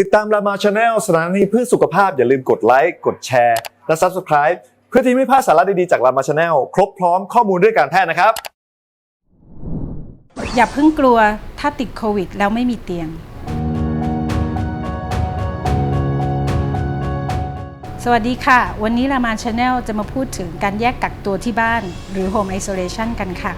ติดตามรามาชาแนลสถานีเพื่อสุขภาพอย่าลืมกดไลค์กดแชร์ และ Subscribe เพื่อที่ไม่พลาดสาระดีๆจากรามาชาแนลครบพร้อมข้อมูลด้วยการแพทย์นะครับ อย่าเพิ่งกลัวถ้าติดโควิดแล้วไม่มีเตียง สวัสดีค่ะ วันนี้รามาชาแนลจะมาพูดถึงการแยกกักตัวที่บ้าน หรือ Home Isolation กันค่ะ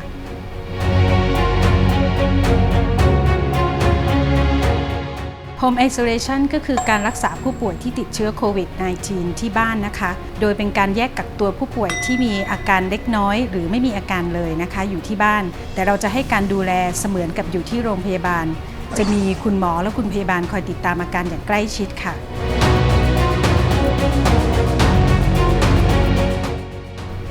Home Isolation ก็คือการรักษาผู้ป่วยที่ติดเชื้อโควิด -19 ที่บ้านนะคะ โดยเป็นการแยกกักตัวผู้ป่วยที่มีอาการเล็กน้อย หรือไม่มีอาการเลยนะคะ อยู่ที่บ้าน แต่เราจะให้การดูแลเสมือนกับอยู่ที่โรงพยาบาล จะมีคุณหมอและคุณพยาบาลคอยติดตามอาการอย่างใกล้ชิดค่ะ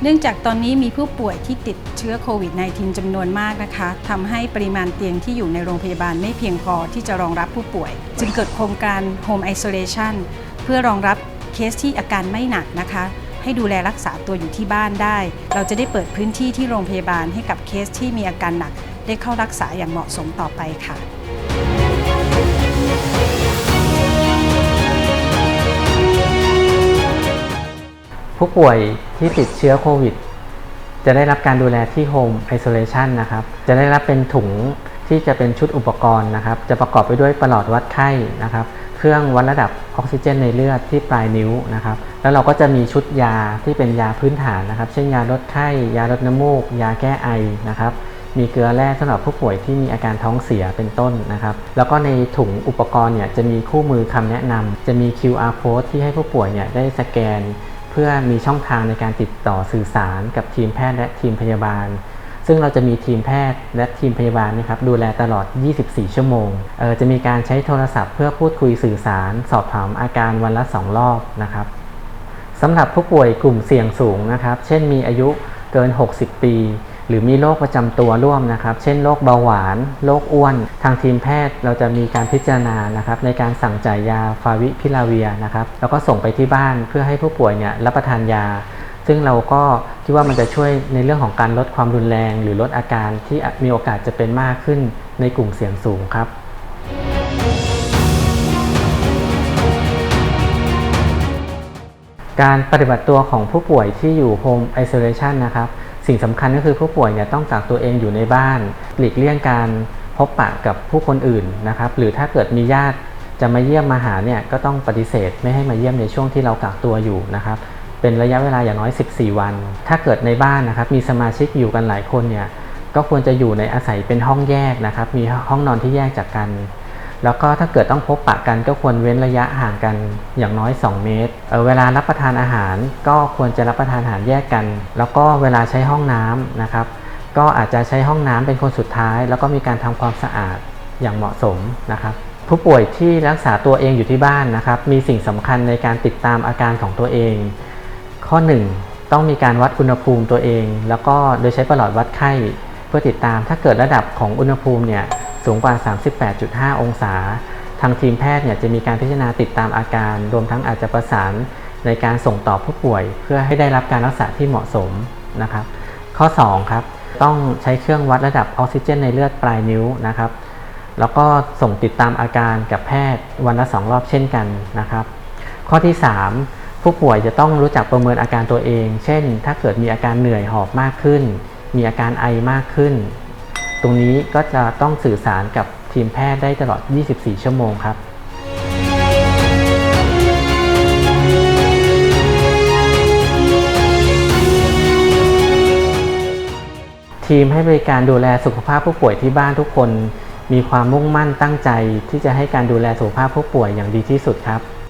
เนื่องจากตอนนี้มีผู้ป่วยที่ติดเชื้อโควิด -19 จำนวนมากนะคะทำให้ปริมาณเตียงที่อยู่ในโรงพยาบาลไม่เพียงพอที่จะรองรับผู้ป่วย จึงเกิดโครงการ Home Isolation เพื่อรองรับเคสที่อาการไม่หนักนะคะ ให้ดูแลรักษาตัวอยู่ที่บ้านได้ เราจะได้เปิดพื้นที่ที่โรงพยาบาลให้กับเคสที่มีอาการหนัก ได้เข้ารักษาอย่างเหมาะสมต่อไปค่ะผู้ป่วย ที่ติดเชื้อโควิด จะได้รับการดูแลที่ Home Isolation นะครับ จะได้รับเป็นถุงที่จะเป็นชุดอุปกรณ์นะครับ จะประกอบไปด้วยประหลอดวัดไข้นะครับ เครื่องวัดระดับออกซิเจนในเลือดที่ปลายนิ้วนะครับ แล้วเราก็จะมีชุดยาที่เป็นยาพื้นฐานนะครับ เช่นยาลดไข้ ยาลดน้ำมูก ยาแก้ไอนะครับมีเกลือแร่สำหรับผู้ป่วยที่มีอาการท้องเสียเป็นต้นนะครับ แล้วก็ในถุงอุปกรณ์เนี่ยจะมีคู่มือคำแนะนำจะมี QR code ที่ให้ผู้ป่วยเนี่ยได้สแกน เพื่อมีช่องทางในการติดต่อสื่อสารกับทีมแพทย์และทีมพยาบาล ซึ่งเราจะมีทีมแพทย์และทีมพยาบาลนะครับดูแลตลอด 24 ชั่วโมงออจะมีการใช้โทรศัพท์เพื่อพูดคุยสื่อสาร สอบถามอาการวันละ 2 รอบนะครับสำหรับผู้ป่วยกลุ่มเสี่ยงสูงนะครับ เช่นมีอายุเกิน 60 ปี หรือมีโรคประจำตัวร่วมนะครับ เช่นโรคเบาหวาน โรคอ้วน ทางทีมแพทย์เราจะมีการพิจารณานะครับ ในการสั่งจ่ายยาฟาวิพิลาเวียนะครับ แล้วก็ส่งไปที่บ้านเพื่อให้ผู้ป่วยเนี่ยรับประทานยา ซึ่งเราก็คิดว่ามันจะช่วยในเรื่องของการลดความรุนแรง หรือลดอาการที่มีโอกาสจะเป็นมากขึ้นในกลุ่มเสี่ยงสูงครับการปฏิบัติตัวของผู้ป่วยที่อยู่ Home Isolation นะครับ สิ่งสำคัญก็คือผู้ป่วยเนี่ยต้องกักตัวเองอยู่ในบ้าน หลีกเลี่ยงการพบปะกับผู้คนอื่นนะครับ หรือถ้าเกิดมีญาติจะมาเยี่ยมมาหาเนี่ยก็ต้องปฏิเสธไม่ให้มาเยี่ยมในช่วงที่เรากักตัวอยู่นะครับ เป็นระยะเวลาอย่างน้อย 14 วัน ถ้าเกิดในบ้านนะครับ มีสมาชิกอยู่กันหลายคนเนี่ยก็ควรจะอยู่ในอาศัยเป็นห้องแยกนะครับ มีห้องนอนที่แยกจากกัน แล้วก็ถ้าเกิดต้องพบปะกันก็ควรเว้นระยะห่างกันอย่างน้อย 2 เมตรเเวลารับประทานอาหารก็ควรจะรับประทานอาหารแยกกัน แล้วก็เวลาใช้ห้องน้ำนะครับ ก็อาจจะใช้ห้องน้ำเป็นคนสุดท้าย แล้วก็มีการทำความสะอาดอย่างเหมาะสมนะครับผู้ป่วยที่รักษาตัวเองอยู่ที่บ้านนะครับ มีสิ่งสำคัญในการติดตามอาการของตัวเอง ข้อ 1 ต้องมีการวัดอุณหภูมิตัวเอง แล้วก็โดยใช้ประหลอดวัดไข้ เพื่อติดตามถ้าเกิดระดับของอุณหภูมิเนี่ย สูงกว่า 38.5 องศา ทางทีมแพทย์เนี่ยจะมีการพิจารณาติดตามอาการ รวมทั้งอาจจะประสานในการส่งต่อผู้ป่วย เพื่อให้ได้รับการรักษาที่เหมาะสมนะครับ ข้อ 2 ครับ ต้องใช้เครื่องวัดระดับออกซิเจนในเลือดปลายนิ้วนะครับ แล้วก็ส่งติดตามอาการกับแพทย์วันละสองรอบเช่นกันนะครับ ข้อที่ 3 ผู้ป่วยจะต้องรู้จักประเมินอาการตัวเอง เช่น ถ้าเกิดมีอาการเหนื่อยหอบมากขึ้น มีอาการไอมากขึ้น ตรงนี้ก็จะต้องสื่อสารกับทีมแพทย์ได้ตลอด 24 ชั่วโมงครับทีมให้บริการดูแลสุขภาพผู้ป่วยที่บ้านทุกคน มีความมุ่งมั่นตั้งใจที่จะให้การดูแลสุขภาพผู้ป่วยอย่างดีที่สุดครับ